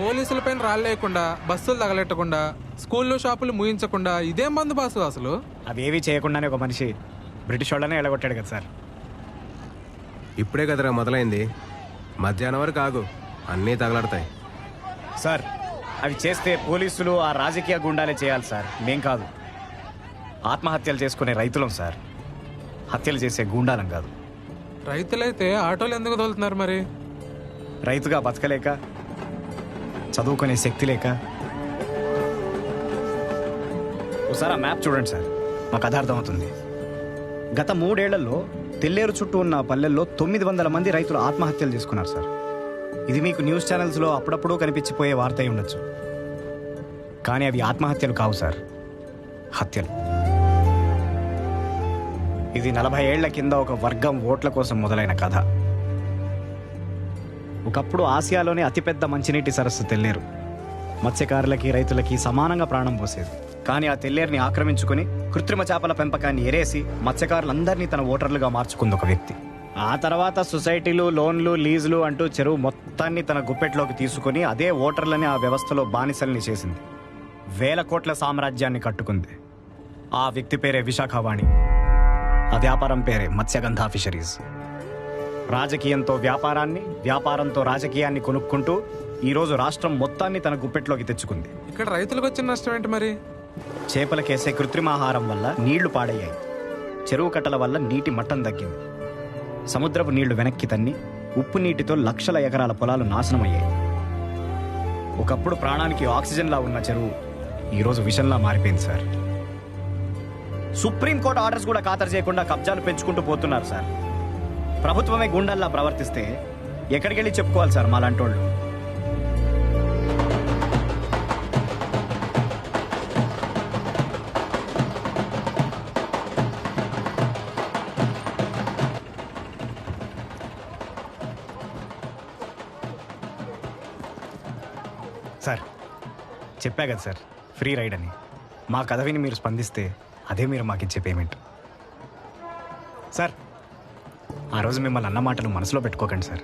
పోలీసులపైన రాళ్ళేయకుండా బస్సులు తగలెట్టకుండా స్కూళ్ళు షాపులు ముగించకుండా ఇదేం బంద్ బాసు అసలు? అవేవి చేయకుండానే ఒక మనిషి బ్రిటిష్ వాళ్ళనే ఎలగొట్టాడు కదా సార్. ఇప్పుడే కదరా మొదలైంది. మధ్యాహ్నం వరకు ఆగు అన్నీ తగలడతాయి. సార్ అవి చేస్తే పోలీసులు ఆ రాజకీయ గుండాలే చేయాలి సార్. మేం కాదు. ఆత్మహత్యలు చేసుకునే రైతులం సార్. హత్యలు చేసే గుండాలం కాదు. రైతులైతే ఆటోలు ఎందుకు తోలుతున్నారు మరి? రైతుగా బతకలేక చదువుకునే శక్తి లేక. ఒకసారి ఆ మ్యాప్ చూడండి సార్. మాకు కథ అర్థమవుతుంది. గత మూడేళ్ళలో తెల్లేరు చుట్టూ ఉన్న పల్లెల్లో తొమ్మిది వందల మంది రైతులు ఆత్మహత్యలు చేసుకున్నారు సార్. ఇది మీకు న్యూస్ ఛానల్స్లో అప్పుడప్పుడు కనిపించిపోయే వార్త అయి ఉండొచ్చు. కానీ అవి ఆత్మహత్యలు కావు సార్. హత్యలు. ఇది నలభై ఏళ్ళ కింద ఒక వర్గం ఓట్ల కోసం మొదలైన కథ. ఒకప్పుడు ఆసియాలోనే అతిపెద్ద మంచినీటి సరస్సు తెల్లేరు. మత్స్యకారులకి రైతులకి సమానంగా ప్రాణం పోసేది. కానీ ఆ తెల్లేరుని ఆక్రమించుకుని కృత్రిమ చేపల పెంపకాన్ని ఎరేసి మత్స్యకారులందరినీ తన ఓటర్లుగా మార్చుకుంది ఒక వ్యక్తి. ఆ తర్వాత సొసైటీలు లోన్లు లీజులు అంటూ చెరువు మొత్తాన్ని తన గుప్పెట్లోకి తీసుకుని అదే ఓటర్లని ఆ వ్యవస్థలో బానిసల్ని చేసింది. వేల కోట్ల సామ్రాజ్యాన్ని కట్టుకుంది. ఆ వ్యక్తి పేరే విశాఖవాణి. ఆ వ్యాపారం పేరే మత్స్యగంధా ఫిషరీస్. రాజకీయంతో వ్యాపారాన్ని వ్యాపారంతో రాజకీయాన్ని కొనుక్కుంటూ ఈరోజు రాష్ట్రం మొత్తాన్ని తన గుప్పెట్లోకి తెచ్చుకుంది. ఇక్కడ రైతులకు వచ్చిన నష్టం ఏంటి మరి? చేపలకేసే కృత్రిమాహారం వల్ల నీళ్ళు పాడయ్యాయి. చెరువు కట్టల వల్ల నీటి మట్టం తగ్గింది. సముద్రపు నీళ్ళు వెనక్కి తన్ని ఉప్పు నీటితో లక్షల ఎకరాల పొలాలు నాశనమయ్యాయి. ఒకప్పుడు ప్రాణానికి ఆక్సిజన్లా ఉన్న చెరువు ఈరోజు విషంలా మారిపోయింది సార్. సుప్రీంకోర్టు ఆర్డర్స్ కూడా ఖాతరు చేయకుండా కబ్జాలు పెంచుకుంటూ పోతున్నారు సార్. ప్రభుత్వమే గుండల్లా ప్రవర్తిస్తే ఎక్కడికి వెళ్ళి చెప్పుకోవాలి సార్ మాలాంటోళ్ళు? సార్ చెప్పా కదా సార్ ఫ్రీ రైడ్ అని. మా కథ విని మీరు స్పందిస్తే అదే మీరు మాకు ఇచ్చే పేమెంట్. సార్ ఆ రోజు మిమ్మల్ని అన్న మాటలు మనసులో పెట్టుకోకండి సార్.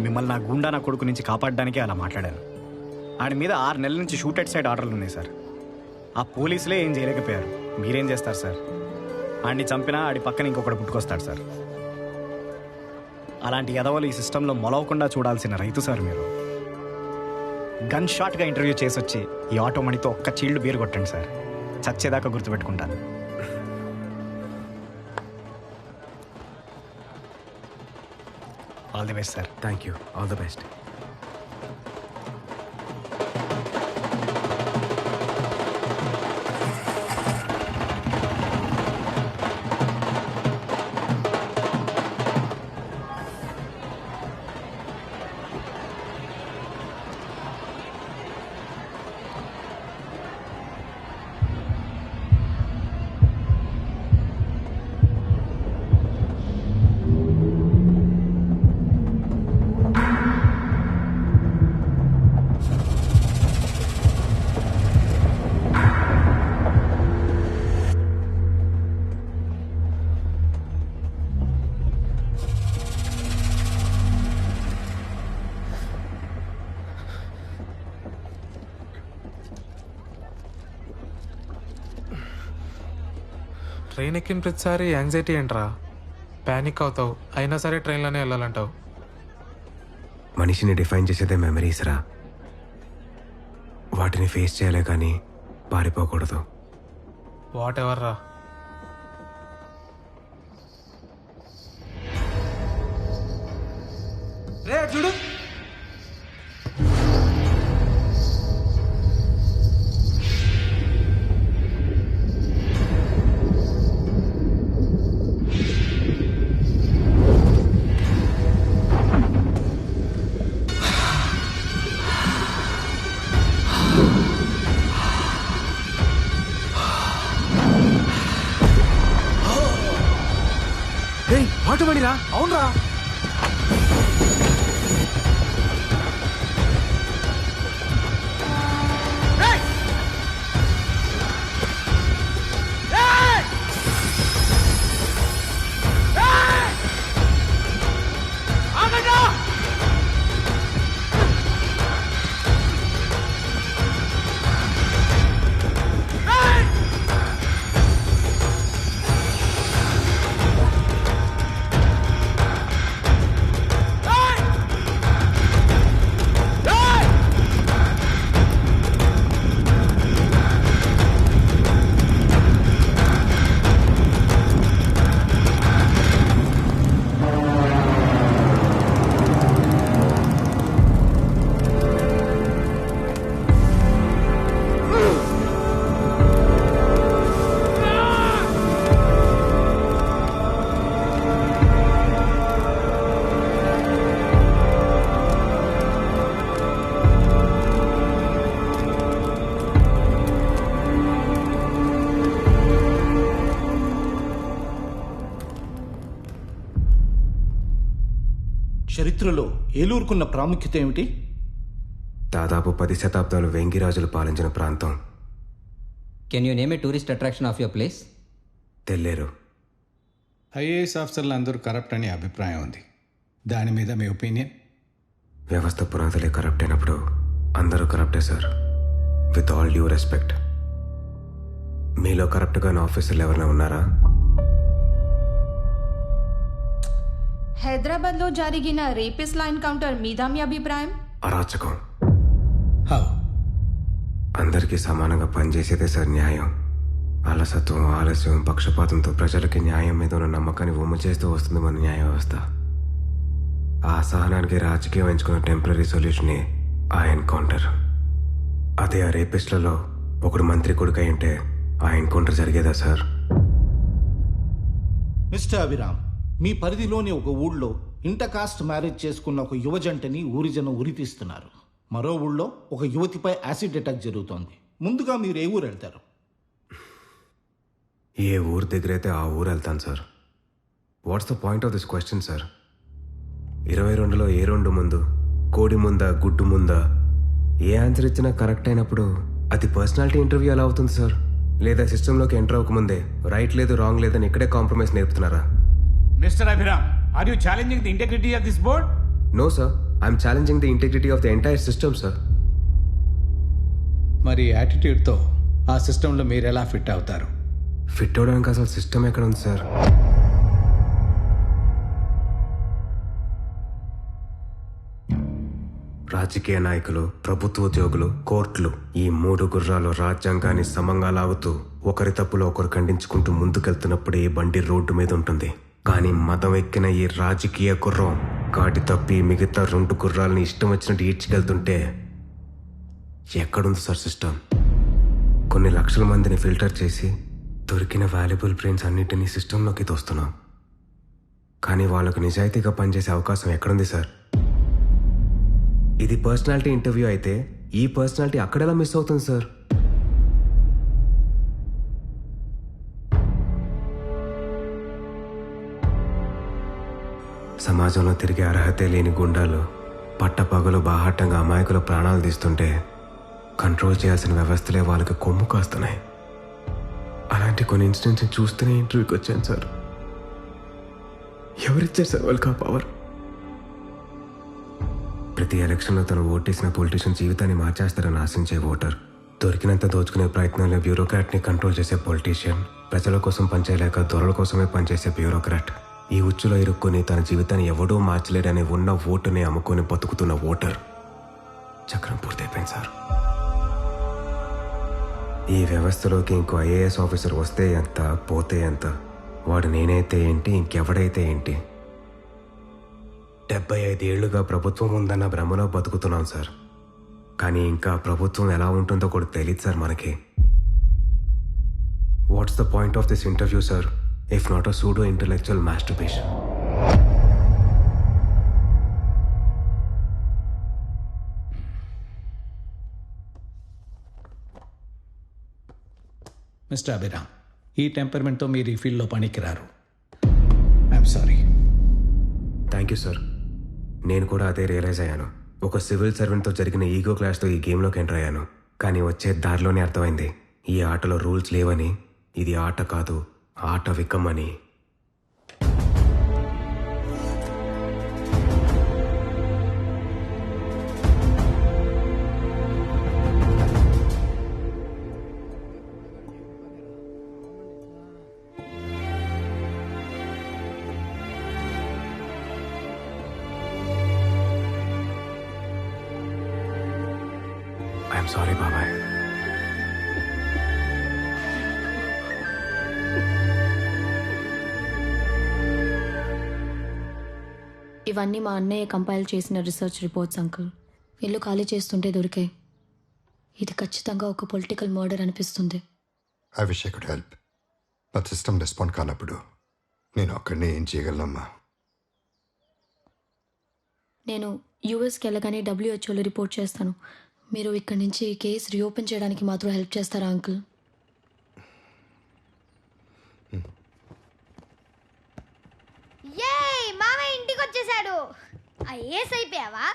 మిమ్మల్ని నా గుండా నా కొడుకు నుంచి కాపాడడానికే అలా మాట్లాడాను. ఆడి మీద ఆరు నెలల నుంచి షూట్ అట్ సైడ్ ఆర్డర్లు ఉన్నాయి సార్. ఆ పోలీసులే ఏం చేయలేకపోయారు. మీరేం చేస్తారు సార్? ఆడిని చంపినా ఆడి పక్కన ఇంకొకటి పుట్టుకొస్తాడు సార్. అలాంటి ఎదవలు ఈ సిస్టంలో మొలవకుండా చూడాల్సిన రైతు సార్ మీరు. గన్ షాట్గా ఇంటర్వ్యూ చేసి వచ్చి ఈ ఆటోమణితో ఒక్క చీళ్ళు బీరు కొట్టండి సార్. చచ్చేదాకా గుర్తుపెట్టుకుంటాను. All the best sir thank you all the best train ఎక్కిన ప్రతిసారి యాంగ్జైటీ ఏంట్రా? ప్యానిక్ అవుతావు. అయినా సరే ట్రైన్లోనే వెళ్ళాలంటావు. మనిషిని డిఫైన్ చేసేదే మెమరీస్ రా వాటిని ఫేస్ చేయాలే కానీ పారిపోకూడదు. వాట్ ఎవర్ రా రే చూడు. ఆటోమణిరా అవునరా. చరిత్రలో ఏలూరుకున్న ప్రాముఖ్యత ఏమిటి? దాదాపు పది శతాబ్దాలు వెంగిరాజులు పాలించిన ప్రాంతం. Can you name a tourist attraction of your place Telleru. IAS ఆఫీసర్లు అందరూ కరప్ట్ అనే అభిప్రాయం ఉంది. దాని మీద మీ ఒపీనియన్ వ్యవస్థ పునాదులే కరప్ట్ అయినప్పుడు అందరూ కరప్టే sir. With all due respect మీలో కరప్ట్గా ఆఫీసర్లు ఎవరైనా ఉన్నారా? హైదరాబాద్లో జరిగిన రేపిస్ల ఎన్కౌంటర్ మీద మీ అభిప్రాయం? అరాచకం. అందరికీ సమానంగా పనిచేసేదే సార్ న్యాయం. అలసత్వం ఆలస్యం పక్షపాతంతో ప్రజలకి న్యాయం మీద ఉన్న నమ్మకాన్ని ఉమ్ము చేస్తూ వస్తుంది మన న్యాయ వ్యవస్థ ఆ అసహనానికి రాజకీయం ఎంచుకున్న టెంపరీ సొల్యూషనే ఆ ఎన్కౌంటర్. అదే ఆ రేపిస్ట్లలో ఒకడు మంత్రి కొడుకు అయి ఉంటే ఆ ఎన్కౌంటర్ జరిగేదా సార్? మిస్టర్ అభిరామ్ మీ పరిధిలోని ఒక ఊళ్ళో ఇంటర్ కాస్ట్ మ్యారేజ్ చేసుకున్న ఒక యువజంటని ఊరి జనం ఉరితీస్తున్నారు. మరో ఊళ్ళో ఒక యువతిపై యాసిడ్ అటాక్ జరుగుతోంది. ముందుగా మీరు ఏ ఊరు వెళ్తారు? ఏ ఊరు దగ్గరైతే ఆ ఊరు వెళ్తాను sir. What's the point of this question sir ఇరవై రెండులో ఏ రెండు ముందు కోడి ముందా గుడ్డు ముందా? ఏ ఆన్సర్ ఇచ్చినా కరెక్ట్ అయినప్పుడు అది పర్సనాలిటీ ఇంటర్వ్యూ ఎలా అవుతుంది సార్ లేదా సిస్టంలోకి ఎంటర్ అవ్వకముందే రైట్ లేదు రాంగ్ లేదని ఇక్కడే కాంప్రమైజ్ నేర్పుతున్నారా? Mr. Abhiram, are you challenging the integrity of this board? No sir I'm challenging the integrity of the entire system sir మరి యాటిట్యూడ్తో ఆ సిస్టంలో మీరు ఎలా ఫిట్ అవుతారు ఫిట్ అవడానికి అసలు సిస్టమ్ ఎక్కడ ఉంది సార్ రాజకీయ నాయకులు ప్రభుత్వ ఉద్యోగులు కోర్టులు ఈ మూడు గుర్రాలు రాజ్యాంగాన్ని సమంగా లాగుతూ ఒకరి తప్పులో ఒకరు ఖండించుకుంటూ ముందుకెళ్తున్నప్పుడు ఈ బండి రోడ్డు మీద ఉంటుంది కానీ మదం ఎక్కిన ఈ రాజకీయ గుర్రం కాటి తప్పి మిగతా రెండు గుర్రాలని ఇష్టం వచ్చినట్టు ఈడ్చుకెళ్తుంటే ఎక్కడుంది సార్ సిస్టమ్? కొన్ని లక్షల మందిని ఫిల్టర్ చేసి దొరికిన వాల్యుబుల్ బ్రెయిన్స్ అన్నిటినీ సిస్టంలోకి తోస్తున్నాం. కానీ వాళ్ళకు నిజాయితీగా పనిచేసే అవకాశం ఎక్కడుంది సార్? ఇది పర్సనాలిటీ ఇంటర్వ్యూ అయితే ఈ పర్సనాలిటీ అక్కడెలా మిస్ అవుతుంది సార్? సమాజంలో తిరిగే అర్హతే లేని గుండాలు పట్టపగలు బాహాటంగా అమాయకుల ప్రాణాలు తీస్తుంటే కంట్రోల్ చేయాల్సిన వ్యవస్థలే వాళ్ళకి కొమ్ము కాస్తున్నాయి. అలాంటి కొన్ని ఇన్సిడెంట్స్ని చూస్తూనే ఇంటర్వ్యూకి వచ్చాను సార్. ఎవరిచ్చారు సార్ వాళ్ళకి ఆ పవర్ ప్రతి ఎలక్షన్లో తను ఓటేసిన పొలిటీషియన్ జీవితాన్ని మార్చేస్తారని ఆశించే ఓటర్ దొరికినంత దోచుకునే ప్రయత్నంలో బ్యూరోక్రాట్ని కంట్రోల్ చేసే పొలిటీషియన్ ప్రజల కోసం పనిచేయలేక దొరల కోసమే పనిచేసే బ్యూరోక్రాట్ ఈ ఉచ్చులో ఇరుక్కొని తన జీవితాన్ని ఎవడూ మార్చలేడని ఉన్న ఓటుని అమ్ముకొని బతుకుతున్న ఓటర్. చక్రం పూర్తయిపోయింది సార్. ఈ వ్యవస్థలోకి ఇంకో ఐఏఎస్ ఆఫీసర్ వస్తే ఎంత పోతే ఎంత? వాడు నేనైతే ఏంటి ఇంకెవడైతే ఏంటి? డెబ్బై ఐదేళ్ళుగా ప్రభుత్వం ఉందన్న భ్రమలో బతుకుతున్నాం సార్. కానీ ఇంకా ప్రభుత్వం ఎలా ఉంటుందో కూడా తెలియదు సార్ మనకి. What's the point of this interview sir? If not a pseudo intellectual masturbation mister Abhiram ఈ టెంపర్మెంట్తో మీరు ఈ ఫీల్డ్లో పనికిరారు. I'm sorry thank you sir నేను కూడా అదే రియలైజ్ అయ్యాను. ఒక సివిల్ సర్వెంట్తో జరిగిన ఈగో క్లాష్తో ఈ గేమ్లోకి ఎంటర్ అయ్యాను. కానీ వచ్చే దారిలోనే అర్థమైంది ఈ ఆటలో రూల్స్ లేవని ఇది ఆట కాదు. ఆట వికమ్మని ఐఎమ్ సారీ బాబాయ్. ఇవన్నీ మా అన్నయ్య కంపైల్ చేసిన రీసెర్చ్ రిపోర్ట్స్ అంకుల్. ఇల్లు ఖాళీ చేస్తుంటే దొరికాయి ఇది ఖచ్చితంగా ఒక పొలిటికల్ మర్డర్ అనిపిస్తుంది. I wish I could help. But system respond కానప్పుడు నేను అక్కడనే ఏం చేయగలనమ్మా? నేను యూఎస్కి వెళ్ళగానే డబ్ల్యూహెచ్ఓలో రిపోర్ట్ చేస్తాను. మీరు ఇక్కడి నుంచి ఈ కేసు రీఓపెన్ చేయడానికి మాత్రం హెల్ప్ చేస్తారా అంకుల్ ఏ మామయ్య ఇంటికి వచ్చేసాడు ఐఏఎస్ అయిపోయావా?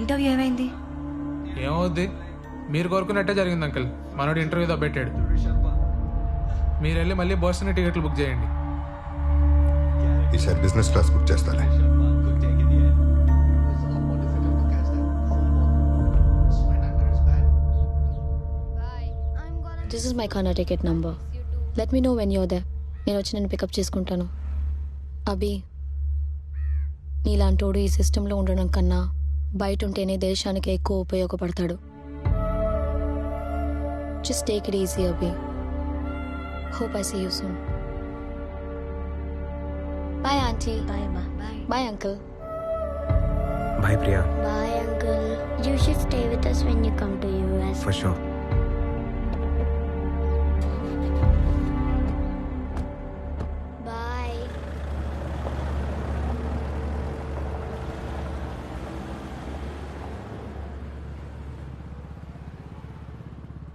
ఇంటర్వ్యూ ఏమైంది? ఏమవుద్ది? మీరు కోరుకున్నట్టే జరిగింది అంకుల్. మనోడు ఇంటర్వ్యూ దబ్బెట్టాడు మీరు వెళ్ళి మళ్ళీ బోస్టన్ టికెట్లు బుక్ చేయండి. ఈసారి బిజినెస్ క్లాస్ బుక్ చేస్తాలే. దిస్ ఇస్ మై కానా ticket number let me know when you're there నేను వచ్చి నేను పికప్ చేసుకుంటాను. అభి నీలాంటోడు ఈ సిస్టంలో ఉండడం కన్నా బయట ఉంటేనే దేశానికి ఎక్కువ ఉపయోగపడతాడు. Just take it easy Abhi. Hope I see you soon bye aunty bye bye bye uncle bye Priya bye uncle you should stay with us when you come to US for sure